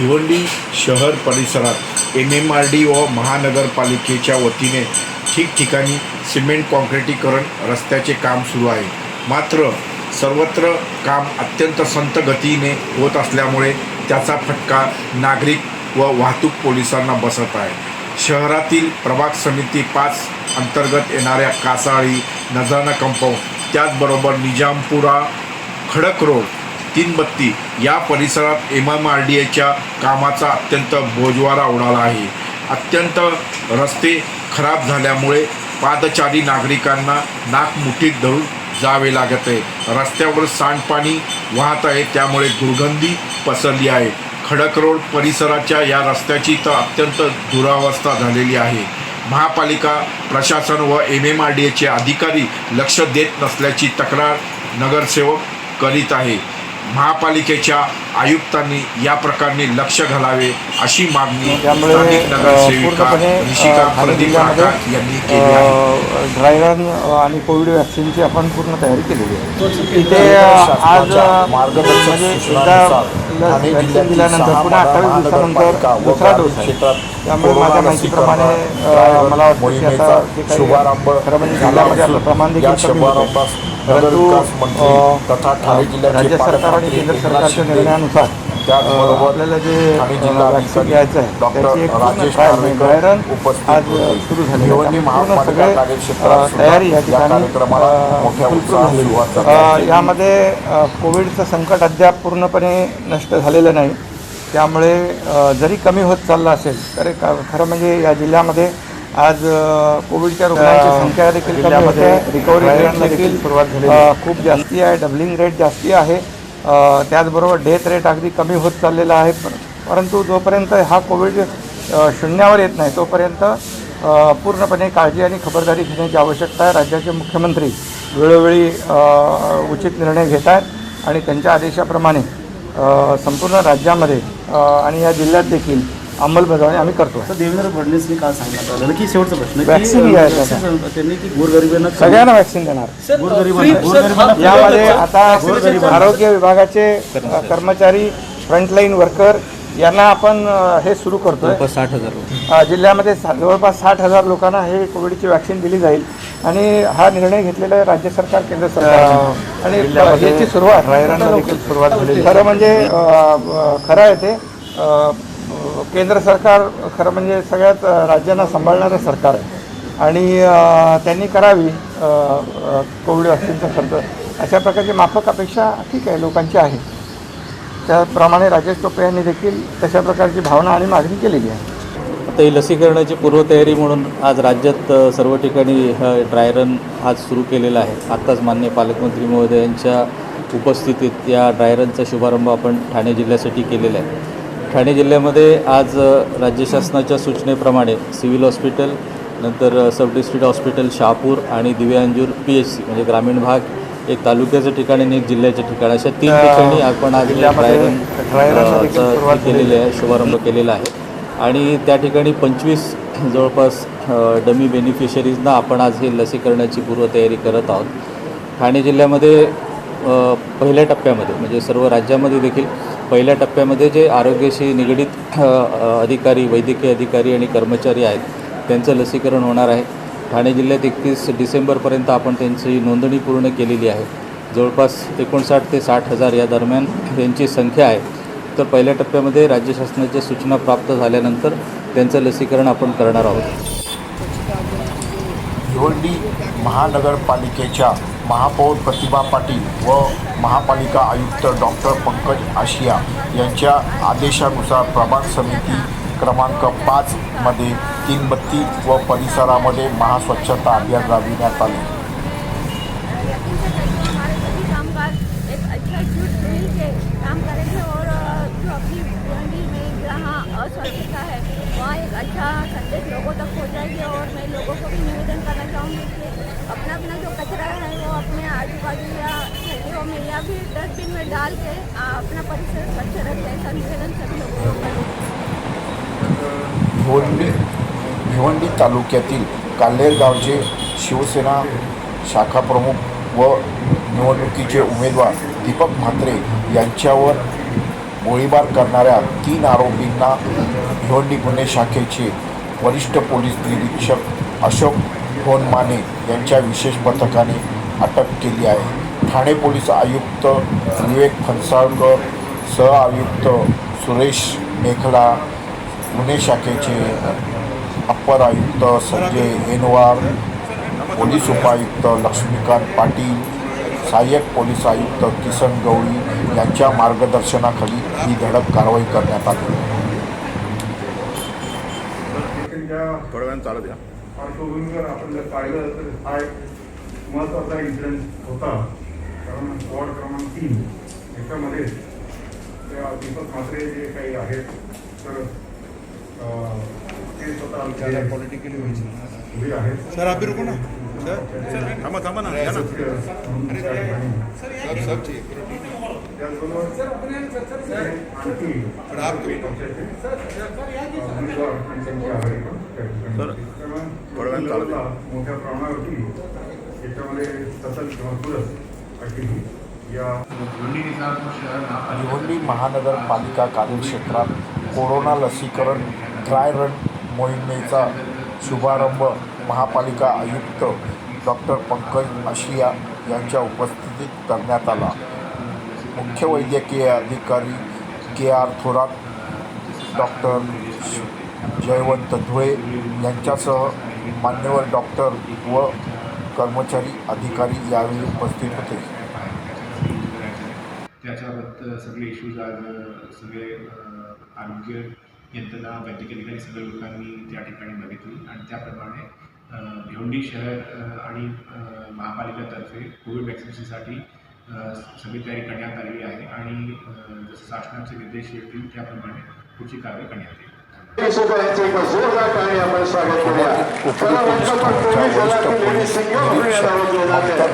भिवंडी शहर परिसरात M M R D व महानगरपालिकेच्या वतीने ठिकठिकाणी सिमेंट कॉन्क्रिटीकरण रस्त्याचे काम सुरू आहे. मात्र सर्वत्र काम अत्यंत संत गतीने होत असल्यामुळे त्याचा फटका नागरिक व वाहतूक पोलिसांना बसत आहे. शहरातील प्रभाग समिती पाच अंतर्गत येणाऱ्या कासाळी नजाना कंपाऊंड त्याचबरोबर निजामपुरा खडक रोड तीन बत्ती या परिसरात एम एम आर डी एच्या कामाचा अत्यंत बोजवारा उडाला आहे. अत्यंत रस्ते खराब झाल्यामुळे पादचारी नागरिकांना नाक मुठीत धरून जावे लागत आहे. रस्त्यावर सांडपाणी वाहत आहे त्यामुळे दुर्गंधी पसरली आहे. खडक रोड परिसराच्या या रस्त्याची तर अत्यंत दुरावस्था झालेली आहे. महापालिका प्रशासन व एम एम आर डी एचे अधिकारी लक्ष देत नसल्याची तक्रार नगरसेवक करीत आहे. महापालिकेच्या आयुक्तांनी या प्रकरणी लक्ष घालावे अशी मागणी त्यामुळे स्थानिक नगरसेविका प्रदीप यांनी केली आहे. आणि कोविड वॅक्सिनची आपण पूर्ण तयारी केलेली आहे. इथे आज अ, मार्गदर्शक म्हणजे वॅक्सिन दिल्यानंतर पुन्हा अठ्ठावीस दिवसानंतर दुसरा डोस आहे. क्षेत्रात त्यामुळे माझ्या माहितीप्रमाणे मला वाटतं की मोहिमेचा आता जे काही शुभारंभ खरं म्हणजे झाला जिल्ह्यामध्ये आपलं असून प्रमाण या देखील परंतु तथा ठाणे राज्य सरकार आणि केंद्र सरकारच्या निर्णयानुसार त्याचबरोबर आपल्याला जे ठाणे जिल्हा घ्यायचं आहे त्याची एक Rajesh trial Narvekar dry run उपस्थित आज होते. सुरू झाली पूर्ण महापालिका कार्यक्षेत्रात तयारी या ठिकाणी मोठ्या उत्साहात. यामध्ये कोविडचं संकट अद्याप पूर्णपणे नष्ट झालेलं नाही त्यामुळे जरी कमी होत चाललं असेल तरी खरं म्हणजे या जिल्ह्यामध्ये आज कोविडच्या रुग्णांची संख्या देखील कमी होते. रिकव्हरी रेट देखील सुरुवात झाली खूप जास्ती आहे डबलिंग रेट जास्ती आहे. त्याचबरोबर डेथ रेट अगदी कमी होत चाललेला आहे. पर- परंतु जोपर्यंत हा कोविड शून्यावर येत नाही तोपर्यंत पूर्णपणे काळजी आणि खबरदारी घेण्याची आवश्यकता आहे. राज्याचे मुख्यमंत्री वेळोवेळी उचित निर्णय घेत आहेत आणि त्यांच्या आदेशाप्रमाणे संपूर्ण राज्यामध्ये आणि या जिल्ह्यात देखील अंमलबजावणी आम्ही करतो. देवेंद्र फडणवीसनी काल सांगण्यात आलं? की शेवटचा प्रश्न की, Vaccine अ, घ्यायचं vaccine त्यांनी की गोरगरिबांना सगळ्यांना वॅक्सिन देणार. गोरगरिबांना गोरगरिबांना यामध्ये आता आरोग्य विभागाचे अ, कर्मचारी फ्रंटलाईन वर्कर यांना आपण अ, हे सुरू करतोय. साठ हजार अ, जिल्ह्यामध्ये सा- जवळपास साठ हजार लोकांना हे कोविडची वॅक्सिन दिली जाईल. आणि हा निर्णय घेतलेला आहे राज्य सरकार केंद्र सरकार. आणि याची सुरुवात. देखील सुरुवात झाली खरं म्हणजे अ, अ, खरं आहे ते. अ, केंद्र सरकार खरं म्हणजे सगळ्यात राज्यांना सांभाळणारं सरकार आहे. आणि त्यांनी करावी कोविड वॅक्सिनचा खर्च. अशा प्रकारची माफक अपेक्षा ठीक आहे लोकांची आहे. त्याप्रमाणे राजेश टोपे यांनी देखील तशा प्रकारची भावना आणि मागणी केलेली आहे. आता ही लसीकरणाची पूर्वतयारी म्हणून आज राज्यात सर्व ठिकाणी ड्राय रन आज सुरू केलेला आहे. आत्ताच मान्य पालकमंत्री महोदयांच्या उपस्थितीत या ड्राय रनचा शुभारंभ आपण ठाणे जिल्ह्यासाठी केलेला आहे. ठाणे जिल्ह्यामध्ये आज राज्य शासनाच्या सूचनेप्रमाणे सिव्हिल हॉस्पिटल नंतर सब डिस्ट्रिक्ट हॉस्पिटल शहापूर आणि दिव्यांजूर पी एच सी म्हणजे ग्रामीण भाग एक तालुक्याचं ठिकाण आणि एक जिल्ह्याचं ठिकाण अशा तीन ठिकाणी आपण आज जिल्ह्यामध्ये ड्राय रन dry run ला देखील चं सुरुवात हे केलेले आहे. शुभारंभ केलेला आहे. आणि त्या ठिकाणी पंचवीस जवळपास डमी बेनिफिशरीजना आपण आज हे लसीकरणाची पूर्वतयारी करत आहोत. ठाणे जिल्ह्यामध्ये पहिल्या टप्प्यामध्ये म्हणजे सर्व राज्यामध्ये देखील पहिल्या टप्प्यामध्ये जे आरोग्याशी निगडीत अधिकारी वैद्यकीय अधिकारी आणि कर्मचारी आहेत त्यांचं लसीकरण होणार आहे. ठाणे जिल्ह्यात एकतीस डिसेंबरपर्यंत आपण त्यांची नोंदणी पूर्ण केलेली आहे. जवळपास एकोणसाठ ते साठ हजार या दरम्यान त्यांची संख्या आहे. तर पहिल्या टप्प्यामध्ये राज्य शासनाच्या सूचना प्राप्त झाल्यानंतर त्यांचं लसीकरण आपण करणार आहोत. भिवंडी महानगरपालिकेच्या महापौर प्रतिभा पाटील व महापालिका आयुक्त डॉक्टर पंकज आशिया यांच्या आदेशानुसार प्रभाग समिती क्रमांक पाचमध्ये तीनबत्ती व परिसरामध्ये महास्वच्छता अभियान राबविण्यात आले. अच्छा संदेश लोगों तक पहुँचाएगी और मैं लोगों को भी निवेदन करना चाहूँगी अपना जो कचरा है वो अपने आजू बाजू या थैलियों में या फिर डस्टबिन में डाल के अपना परिसर स्वच्छ रखें ऐसा निवेदन सभी लोगों को भिवंडी भिवंडी तालुक्यातील काल्हेर गावचे शिवसेना शाखा प्रमुख व निवडणुकीचे उमेदवार दीपक म्हात्रे यांच्यावर गोळीबार करणाऱ्या तीन आरोपींना भिवंडी गुन्हे शाखेचे वरिष्ठ पोलीस निरीक्षक अशोक होनमाने यांच्या विशेष पथकाने अटक केली आहे. ठाणे पोलीस आयुक्त विवेक फणसाळकर सह आयुक्त सुरेश मेखला गुन्हे शाखेचे अप्पर आयुक्त संजय एनवार पोलीस उपायुक्त लक्ष्मीकांत पाटील सहाय्यक पोलीस आयुक्त किसन गवळी यांच्या मार्गदर्शनाखाली ही धडक कारवाई करण्यात आली. पार्श्वभूमीवर आपण जर पाहिलं तर हा एक महत्त्वाचा इन्सिडेंट होता कारण वॉर्ड क्रमांक तीन याच्यामध्ये त्या दीपक म्हात्रे जे काही आहेत तर अं, ते स्वतः आमच्या पॉलिटिकली उभे आहेत सर आप रुको ना सर थांबा थांबा ना सर, होती. त्यामुळे मोठ्या प्रमाणावरती याच्यामध्ये तसंच भरपूरच ऍक्टिव्हिटी महानगरपालिका कार्यक्षेत्रात कोरोना लसीकरण ड्राय रन मोहिमेचा शुभारंभ महापालिका आयुक्त डॉक्टर पंकज आशिया यांच्या उपस्थितीत करण्यात आला. मुख्य वैद्यकीय अधिकारी K R Thorat doctor Jaywant Dhule यांच्यासह मान्यवर डॉक्टर व कर्मचारी अधिकारी यावेळी उपस्थित होते. त्याच्याबद्दल सगळे इश्यूज आज सगळे आरोग्य यंत्रणा वैद्यकीय अधिकारी सगळ्या लोकांनी त्या ठिकाणी बघितली आणि त्याप्रमाणे भिवंडी शहर आणि महापालिकेतर्फे कोविड वॅक्सिनेशनसाठी सगळी तयारी करण्यात आलेली आहे आणि जसं शासनाचे निर्देश येतील त्याप्रमाणे पुढची कारवाई करण्यात येईल.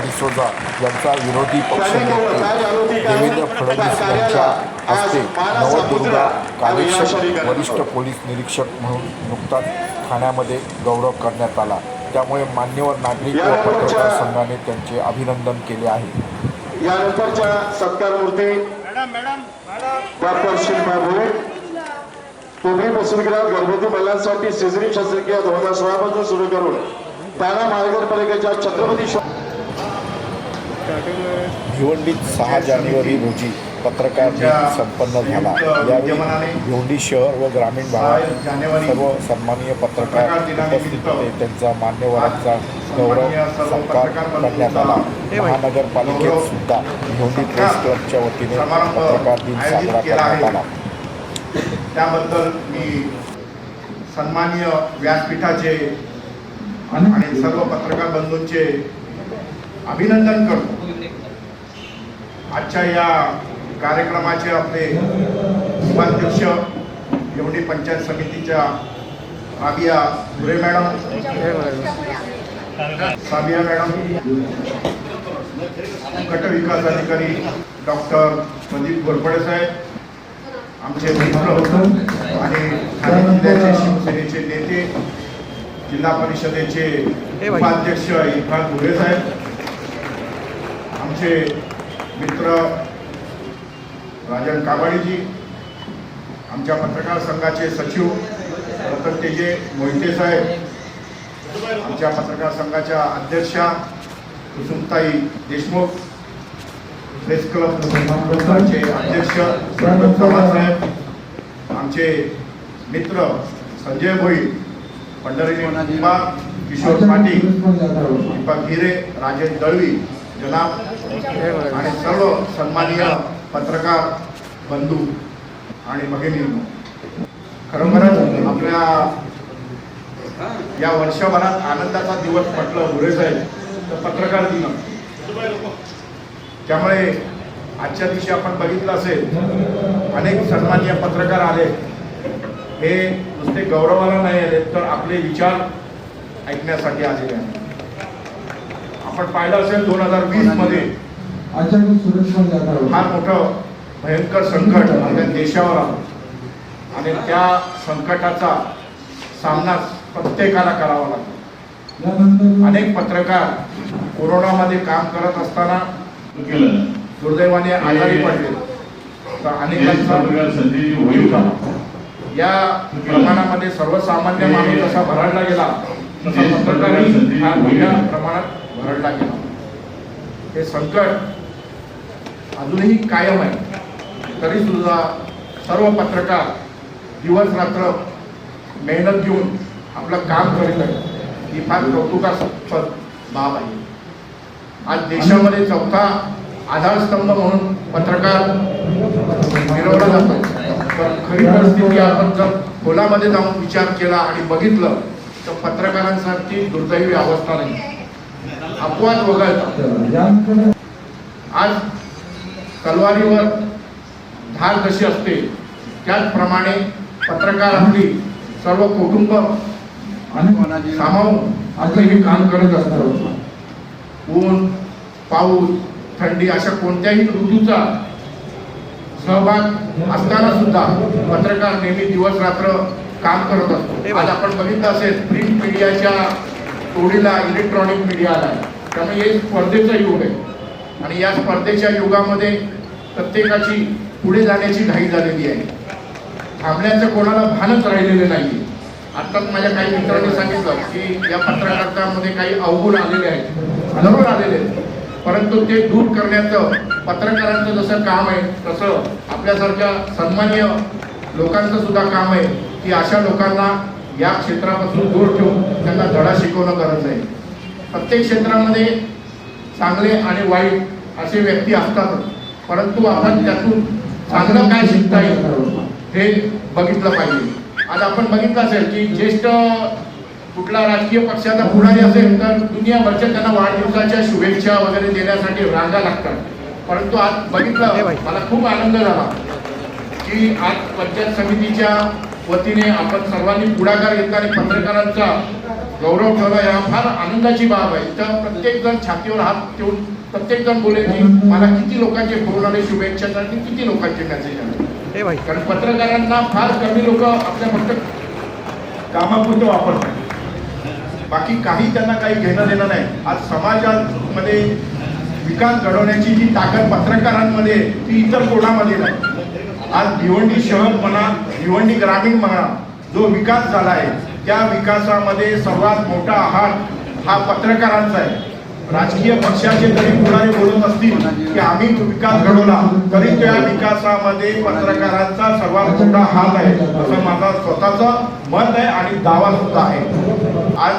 डिसोजा यांचा विरोधी पक्षनेते देवेंद्र फडणवीस यांच्या हस्ते नवदुर्गा कार्यक्षम वरिष्ठ पोलीस निरीक्षक म्हणून नुकताच ठाण्यामध्ये गौरव करण्यात आला. त्यामुळे मान्यवर नागरिक व पत्रकार संघाने त्यांचे अभिनंदन केले आहे. यानंतरच्या सत्कार मूर्ती डॉक्टर शिल्पा भोये कोबरी बसविकराव घरगुती महिलांसाठी सिझरिंग शस्त्रक्रिया दोन हजार सोळा पासून सुरू करून ताना महानगरपालिकेच्या छत्रपती भिवंडीत सहा जानेवारी रोजी पत्रकार संपन्न झाला. यावेळी भिवंडी शहर व ग्रामीण भागात सर्व सन्माननीय पत्रकार उपस्थित होते त्यांचा मान्यवरांचा गौरव सत्कार करण्यात आला. महानगरपालिकेत सुद्धा भिवंडी प्रेस क्लबच्या वतीने पत्रकार दिन साजरा करण्यात आला. त्याबद्दल मी सन्माननीय व्यासपीठाचे आणि सर्व पत्रकार बंधूंचे अभिनंदन करतो. आजच्या या कार्यक्रमाचे आपले उपाध्यक्ष एवढी पंचायत समितीच्या साबिया धुरे मॅडम. साबिया मॅडम. गट विकास अधिकारी डॉक्टर प्रदीप घोरपडे साहेब आमचे मित्र आणि ठाणे जिल्ह्याचे शिवसेनेचे नेते जिल्हा परिषदेचे उपाध्यक्ष इरफान घुरे साहेब आमचे मित्र राजन काबाडीजी आमच्या पत्रकार संघाचे सचिव रतन तेजे मोहिते साहेब आमच्या पत्रकार संघाच्या अध्यक्षा कुसुमताई देशमुख प्रेस क्लब अध्यक्ष साहेब आमचे मित्र संजय भोई पंढरी कुमार किशोर पाटील दीपक हिरे राजेश दळवी जनाब आणि सर्व सन्माननीय पत्रकार बंधू आणि भगिनी खरोखरच आपल्या या वर्षभरात आनंदाचा दिवस म्हटलं गुरे साहेब तर पत्रकार दिन त्यामुळे आजच्या दिवशी आपण बघितलं असेल अनेक सन्मान्य पत्रकार आले. हे नुसते गौरवाला नाही आले तर आपले विचार ऐकण्यासाठी आलेले आहेत. आपण पाहिलं असेल दोन हजार वीस फार मोठं भयंकर संकट आपल्या देशावर आलं. आणि त्या संकटाचा सामना प्रत्येकाला करावा लागतो अनेक पत्रकार कोरोनामध्ये काम करत असताना दुर्दैवाने आजारी पडले. तर अनेकांचा. या प्रमाणामध्ये सर्वसामान्य माणूस जसा भरडला गेला तसा पत्रकारही हा मोठ्या प्रमाणात भरडला गेला. हे संकट अजूनही कायम आहे. तरी सुद्धा सर्व पत्रकार दिवस रात्र मेहनत घेऊन आपलं काम करीत आहे ही फार कौतुकास्पद बाब आहे. आज देशामध्ये चौथा आधारस्तंभ म्हणून पत्रकार मिरवला जातो पण खरी परिस्थिती आपण जर खोलामध्ये जाऊन विचार केला आणि बघितलं तर पत्रकारांसारखी दुर्दैवी अवस्था नाही. अपवाद वगळता. आज तलवारीवर धार कशी असते त्याचप्रमाणे पत्रकार आपली सर्व कुटुंब सामावून आपलं हे काम करत असतात. ऊन पाऊस थंडी अशा कोणत्याही ऋतूचा सहभाग असताना सुद्धा पत्रकार नेहमी दिवस रात्र काम करत असतो. आज आपण बघितलं असेल प्रिंट मीडियाच्या तोडीला इलेक्ट्रॉनिक मीडिया आला त्यामुळे हे स्पर्धेचं युग आहे. आणि या स्पर्धेच्या युगामध्ये प्रत्येकाची पुढे जाण्याची घाई झालेली आहे. थांबण्याचं कोणाला भानच राहिलेलं नाही आत्ताच माझ्या काही मित्रांनी सांगितलं की या पत्रकारांमध्ये काही अवगुण आलेले आहेत जरूर आलेले आहेत. परंतु ते दूर करण्याचं पत्रकारांचं जसं काम आहे तसं आपल्यासारख्या सन्मान्य लोकांचं सुद्धा काम आहे की अशा लोकांना या क्षेत्रापासून दूर ठेवून त्यांना धडा शिकवणं गरज आहे. प्रत्येक क्षेत्रामध्ये चांगले आणि वाईट असे व्यक्ती असतातच. परंतु आपण त्यातून चांगलं काय शिकता येईल हे बघितलं पाहिजे. आज आपण बघितलं असेल की ज्येष्ठ कुठला राजकीय पक्षाचा पुढारी असेल तर दुनियाभरच्या त्यांना वाढदिवसाच्या शुभेच्छा वगैरे देण्यासाठी रांगा लागतात. परंतु आज बघितलं मला खूप आनंद झाला की आज पंचायत समितीच्या वतीने आपण सर्वांनी पुढाकार घेतला आणि पत्रकारांचा गौरव ठेवला. या फार आनंदाची बाब आहे. तर प्रत्येक जण छातीवर हात ठेवून प्रत्येक जण बोले की मला किती लोकांचे फोन आले शुभेच्छा आणि किती लोकांचे मेसेज आले. कारण पत्रकारांना फार कमी लोक आपल्या फक्त कामापुरतं वापरतात. बाकी काही त्यांना काही घेणं देणं नाही. आज समाजामध्ये विकास घडवण्याची जी ताकद पत्रकारांमध्ये ती इतर कोणामध्ये नाही. आज भिवंडी शहर म्हणा भिवंडी ग्रामीण म्हणा जो विकास झाला आहे त्या विकासामध्ये सर्वात मोठा आहार हा पत्रकारांचा आहे. राजकीय पक्षाचे जरी पुढारी बोलत असतील की आम्ही विकास घडवला तरी त्या विकासामध्ये पत्रकारांचा सर्वात मोठा हात आहे असं माझा स्वतःचं मत आहे आणि दावा सुद्धा आहे. आज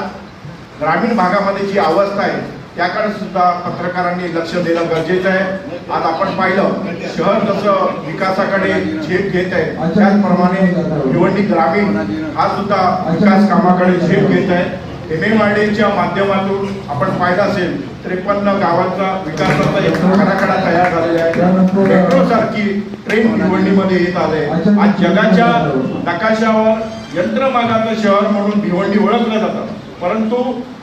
ग्रामीण भागामध्ये जी अवस्था आहे त्याकडे सुद्धा पत्रकारांनी लक्ष देणं गरजेचं आहे. आज आपण पाहिलं शहर जसं विकासाकडे झेप घेत आहे. त्याचप्रमाणे भिवंडी ग्रामीण हा सुद्धा विकास कामाकडे झेप घेत आहे. एम एम आर डीच्या माध्यमातून आपण पाहिलं असेल त्रेपन्न गावांचा विकासाचा एक आराखडा तयार झालेला आहे. मेट्रो सारखी ट्रेन भिवंडीमध्ये येत आले. आज जगाच्या नकाशावर यंत्रमागाचं शहर म्हणून भिवंडी ओळखलं जातं. परंतु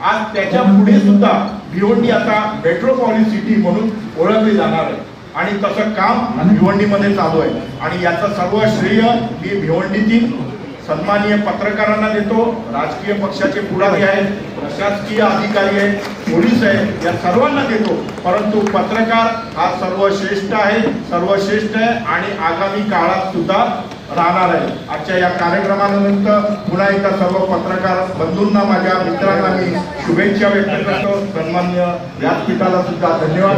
आज त्याच्या पुढे सुद्धा भिवंडी आता मेट्रोपॉलिस सिटी म्हणून ओळखली जाणार आहे. आणि तसं काम भिवंडीमध्ये चालू आहे. आणि याचं सर्व श्रेय मी भिवंडीतील सन्माननीय पत्रकारांना देतो. राजकीय पक्षाचे पुढारी आहेत प्रशासकीय अधिकारी आहेत पोलीस आहेत या सर्वांना देतो. परंतु पत्रकार हा सर्वश्रेष्ठ आहे सर्वश्रेष्ठ आहे. आणि आगामी काळात सुद्धा राहणार आहे. आजच्या या कार्यक्रमानंतर पुन्हा एकदा सर्व पत्रकार बंधूंना माझ्या मित्रांना मी शुभेच्छा व्यक्त करतो. सन्मान्य व्यासपीठाला सुद्धा धन्यवाद.